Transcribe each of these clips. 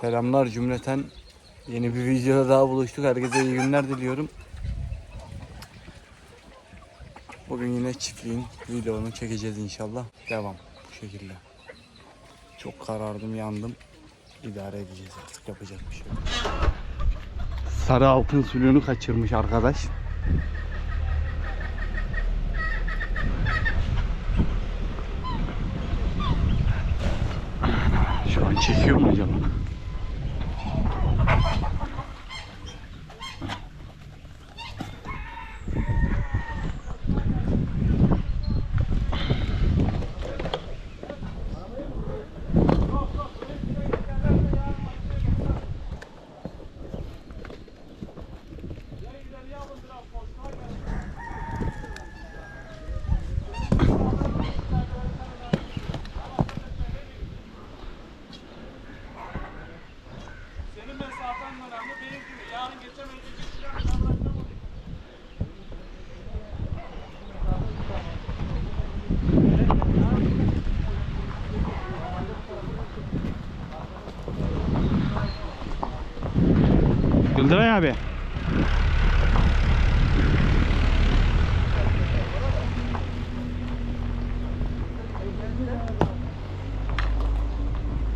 Selamlar cümleten. Yeni bir videoda daha buluştuk. Herkese iyi günler diliyorum. Bugün yine çiftliğin videonu çekeceğiz inşallah. Devam bu şekilde. Çok karardım, yandım. İdare edeceğiz artık yapacak bir şey yok. Sarı altın sülüğünü kaçırmış arkadaş. Şu an çekiyor mu acaba?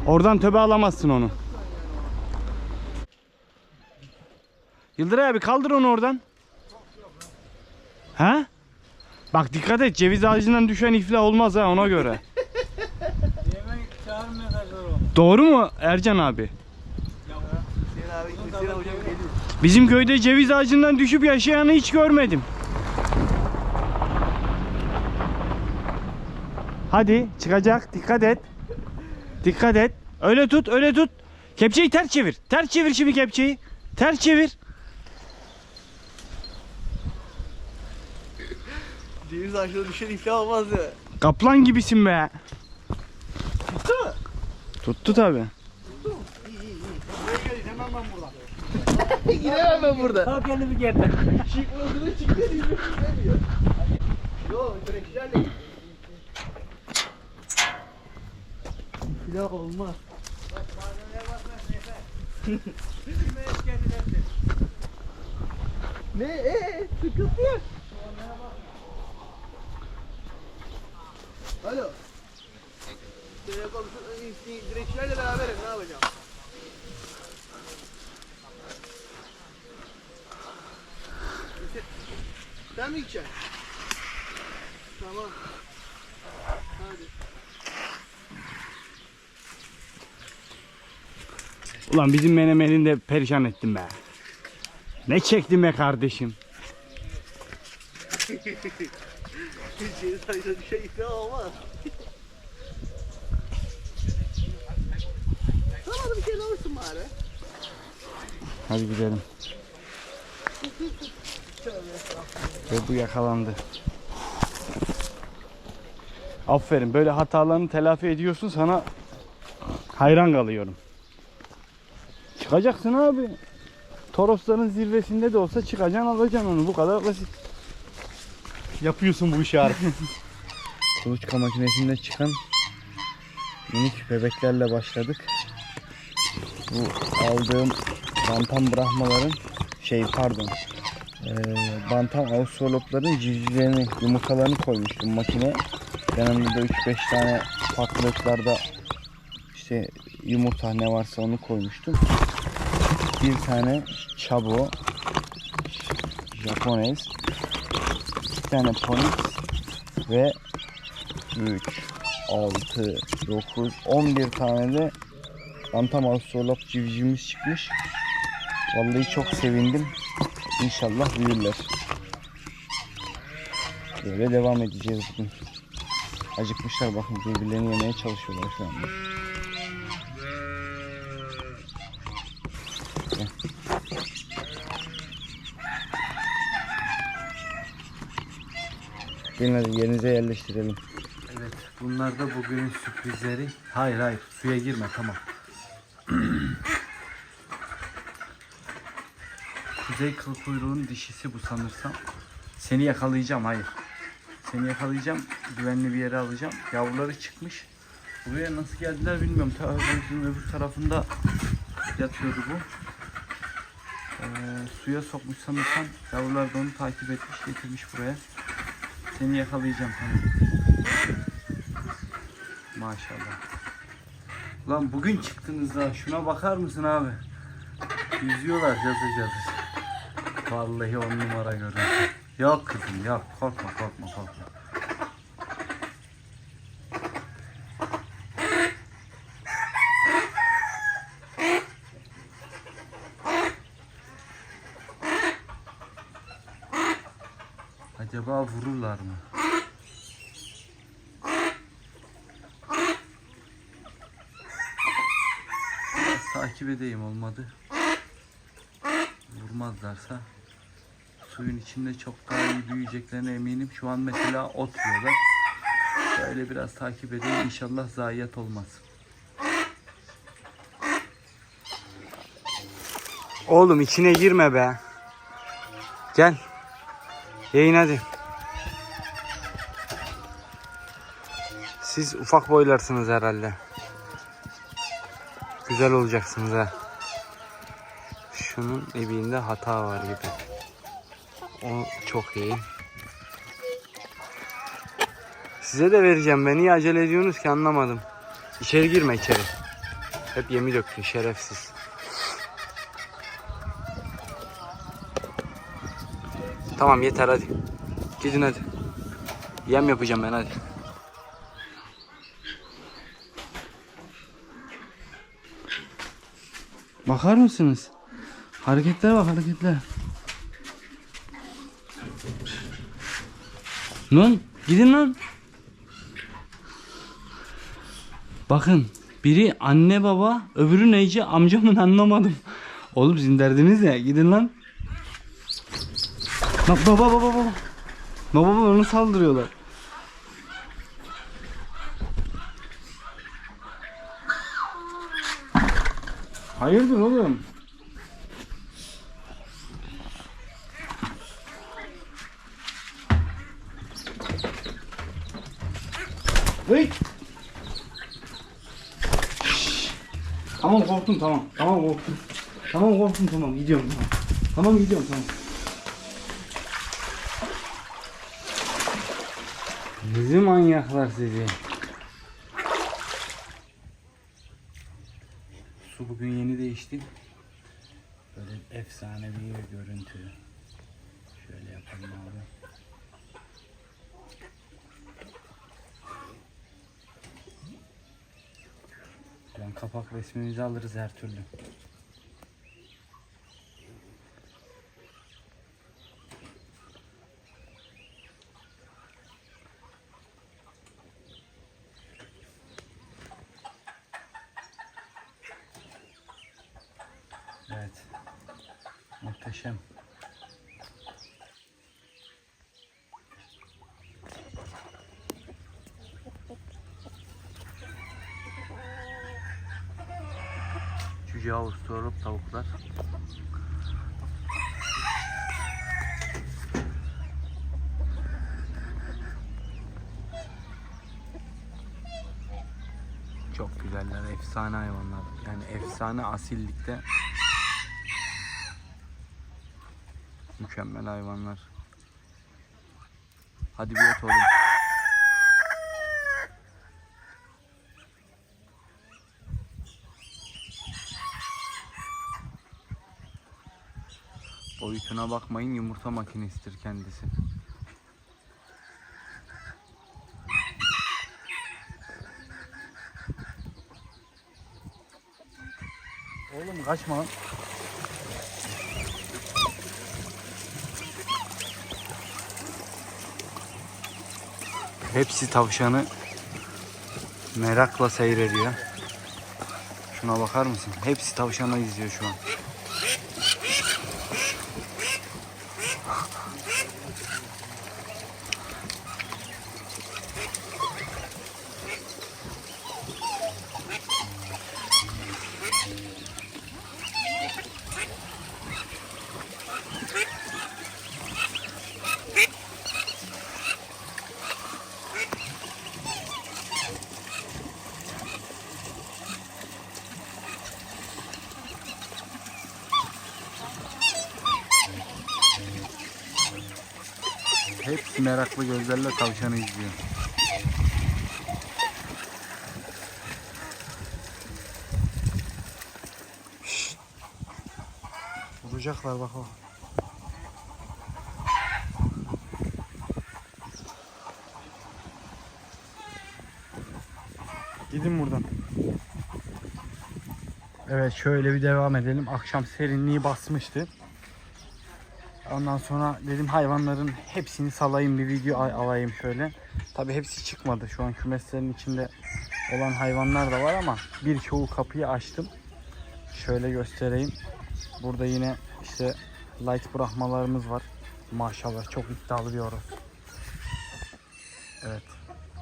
Oradan töbe alamazsın onu. Yıldıray abi kaldır onu oradan. Ha? Bak dikkat et ceviz ağacından düşen iflah olmaz ha ona göre. Doğru mu Ercan abi? Bizim köyde ceviz ağacından düşüp yaşayanı hiç görmedim. Hadi çıkacak. Dikkat et. Dikkat et. Öyle tut, öyle tut. Kepçeyi ters çevir. Ters çevir şimdi kepçeyi. Ters çevir. Ceviz ağaçına düşen iflah olmaz ya. Kaplan gibisin be. Tuttu mu? Tuttu tabi. Buraya gel, hemen ben buradan. Gidemem ben burada. Tam kendimi geldi. Çıkmasını çıktı, gidemiyor. Yo, direklerle İflah olmaz. ne? Ee, sıkıntı yok. Alo. Direksiyonla beraberim ne yapacağım? Sen mi gideceksin? Tamam. Hadi. Ulan bizim menemenini de perişan ettim be. Ne çektim be kardeşim. Da bir şey alırsın bari. Hadi gidelim. Ve bu yakalandı. Aferin böyle hatalarını telafi ediyorsun sana hayran kalıyorum. Çıkacaksın abi. Torosların zirvesinde de olsa çıkacaksın alacaksın onu bu kadar basit. Yapıyorsun bu işi artık. Kuluçka makinesinde çıkan minik bebeklerle başladık. Bu aldığım bantam bırakmaların şey pardon eee bantam australopların civcivlerini yumurtalarını koymuştum makineye. Yanında da 3-5 tane farklılıklarda işte yumurta ne varsa onu koymuştum. Bir tane çabo Japones iki tane ponis ve 3, 6, 9, 11 tane de Bantam Australop civcivimiz çıkmış. Vallahi çok sevindim. İnşallah büyürler. Böyle devam edeceğiz bugün. Acıkmışlar bakın birbirlerini yemeye çalışıyorlar şu anda. Hadi yerinize yerleştirelim. Evet, bunlar da bugünün sürprizleri. Hayır hayır, suya girme tamam. Kuzey kıl kuyruğun dişisi bu sanırsam. Seni yakalayacağım, hayır. Seni yakalayacağım, güvenli bir yere alacağım. Yavruları çıkmış. Buraya nasıl geldiler bilmiyorum. Ta öbür tarafında yatıyordu bu. Ee, suya sokmuş sanırsam yavrular da onu takip etmiş getirmiş buraya. Seni yakalayacağım tamam. Maşallah. Lan bugün çıktınız daha şuna bakar mısın abi? Yüzüyorlar yazı yazı. Vallahi on numara görüntü. Yok kızım yok korkma korkma korkma. Acaba vururlar mı? Takip edeyim olmadı. Vurmazlarsa suyun içinde çok daha iyi büyüyeceklerine eminim. Şu an mesela ot yiyorlar. Böyle biraz takip edeyim. İnşallah zayiat olmaz. Oğlum içine girme be. Gel. Yayın hadi. Siz ufak boylarsınız herhalde. Güzel olacaksınız ha. Şunun ebiğinde hata var gibi. O çok iyi. Size de vereceğim. Ben niye acele ediyorsunuz ki anlamadım. İçeri girme içeri. Hep yemi döktün şerefsiz. Tamam yeter hadi. Gidin hadi. Yem yapacağım ben hadi. Bakar mısınız? Hareketler bak hareketler. Lan gidin lan. Bakın biri anne baba öbürü neyci amcamın anlamadım. Oğlum sizin derdiniz ne? Gidin lan. Bak baba baba baba. Baba baba onu saldırıyorlar. Hayırdır oğlum? Hey! Tamam korktum tamam. Tamam korktum. Tamam korktum tamam gidiyorum tamam. Tamam gidiyorum tamam. Bizi manyaklar sizi. Su bugün yeni değişti. Böyle efsane bir görüntü. Şöyle yapalım abi. Ben kapak resmimizi alırız her türlü. Evet. Muhteşem. Cüce Avustralop tavuklar. Çok güzeller, efsane hayvanlar. Yani efsane asillikte mükemmel hayvanlar. Hadi bir ot oğlum. Boyutuna bakmayın yumurta makinesidir kendisi. Oğlum kaçma. Hepsi tavşanı merakla seyrediyor. Şuna bakar mısın? Hepsi tavşanı izliyor şu an. Meraklı gözlerle tavşanı izliyor. Vuracaklar bak o. Gidin buradan. Evet şöyle bir devam edelim. Akşam serinliği basmıştı. Ondan sonra dedim hayvanların hepsini salayım bir video al- alayım şöyle. Tabi hepsi çıkmadı. Şu an kümeslerin içinde olan hayvanlar da var ama birçoğu kapıyı açtım. Şöyle göstereyim. Burada yine işte light bırakmalarımız var. Maşallah çok iddialı bir horoz. Evet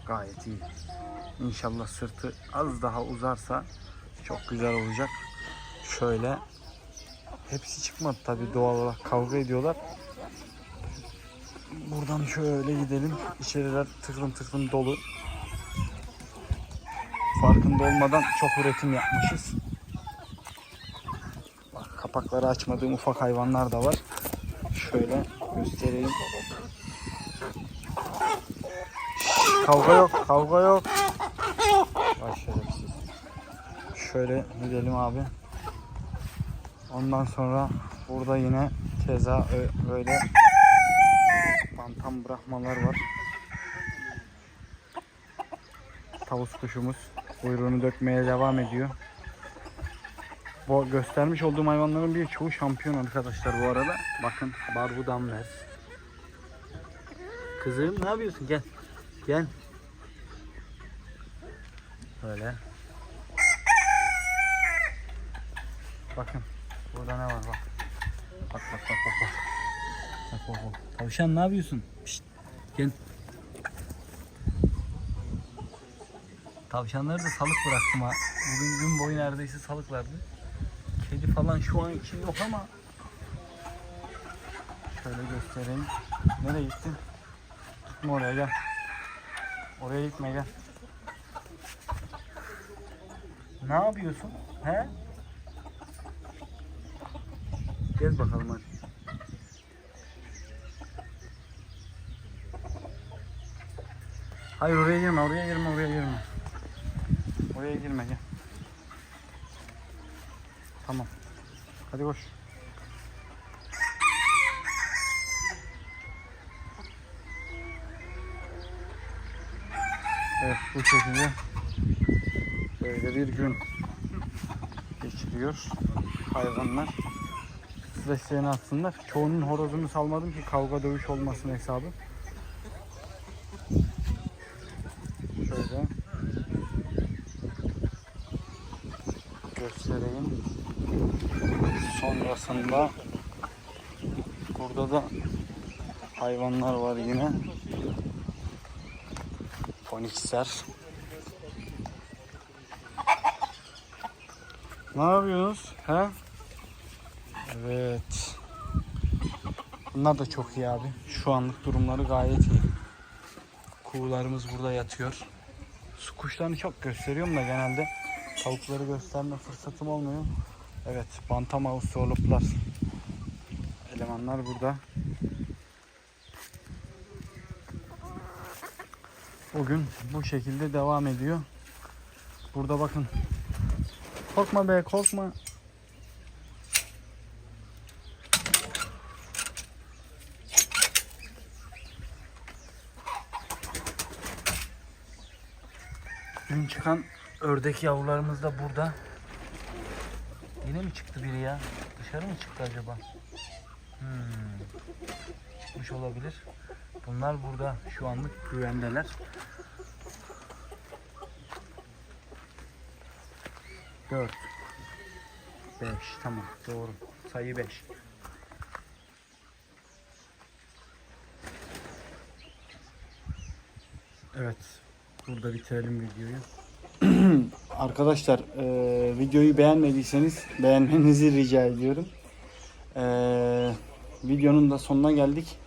gayet iyi. İnşallah sırtı az daha uzarsa çok güzel olacak. Şöyle hepsi çıkmadı tabi doğal olarak kavga ediyorlar. Buradan şöyle gidelim. İçeriler tıklım tıklım dolu. Farkında olmadan çok üretim yapmışız. Bak kapakları açmadığım ufak hayvanlar da var. Şöyle göstereyim. Şşş, kavga yok, kavga yok. Vay. Şöyle gidelim abi. Ondan sonra burada yine keza böyle bantam bırakmalar var. Tavus kuşumuz kuyruğunu dökmeye devam ediyor. Bu göstermiş olduğum hayvanların birçoğu şampiyon arkadaşlar bu arada. Bakın Barbu Damler. Kızım ne yapıyorsun? Gel. Gel. Böyle. Bakın burada ne var bak. Bak bak bak bak bak. Bak bak. Tavşan ne yapıyorsun? Pişt. Gel. Tavşanları da salık bıraktım ha. Bugün gün boyu neredeyse salıklardı. Kedi falan şu an için yok ama şöyle göstereyim. Nereye gittin? Gitme oraya gel. Oraya gitme gel. Ne yapıyorsun? He? Gez bakalım hadi. Hayır oraya girme, oraya girme, oraya girme. Oraya girme gel. Tamam. Hadi koş. Evet bu şekilde böyle bir gün geçiriyor hayvanlar. Streslerini atsınlar. Çoğunun horozunu salmadım ki kavga dövüş olmasın hesabı. Şöyle göstereyim. Sonrasında burada da hayvanlar var yine. Fonixler. Ne yapıyorsunuz? He? Evet. Bunlar da çok iyi abi. Şu anlık durumları gayet iyi. Kuğularımız burada yatıyor. Su kuşlarını çok gösteriyorum da genelde tavukları gösterme fırsatım olmuyor. Evet, bantam avusturluplar. Elemanlar burada. Bugün bu şekilde devam ediyor. Burada bakın. Korkma be, korkma. Dün çıkan ördek yavrularımız da burada. Yine mi çıktı biri ya? Dışarı mı çıktı acaba? Hmm. Çıkmış olabilir. Bunlar burada şu anlık güvendeler. Dört. Beş. Tamam. Doğru. Sayı beş. Evet. Burada bitirelim videoyu. Arkadaşlar e, videoyu beğenmediyseniz beğenmenizi rica ediyorum. E, videonun da sonuna geldik.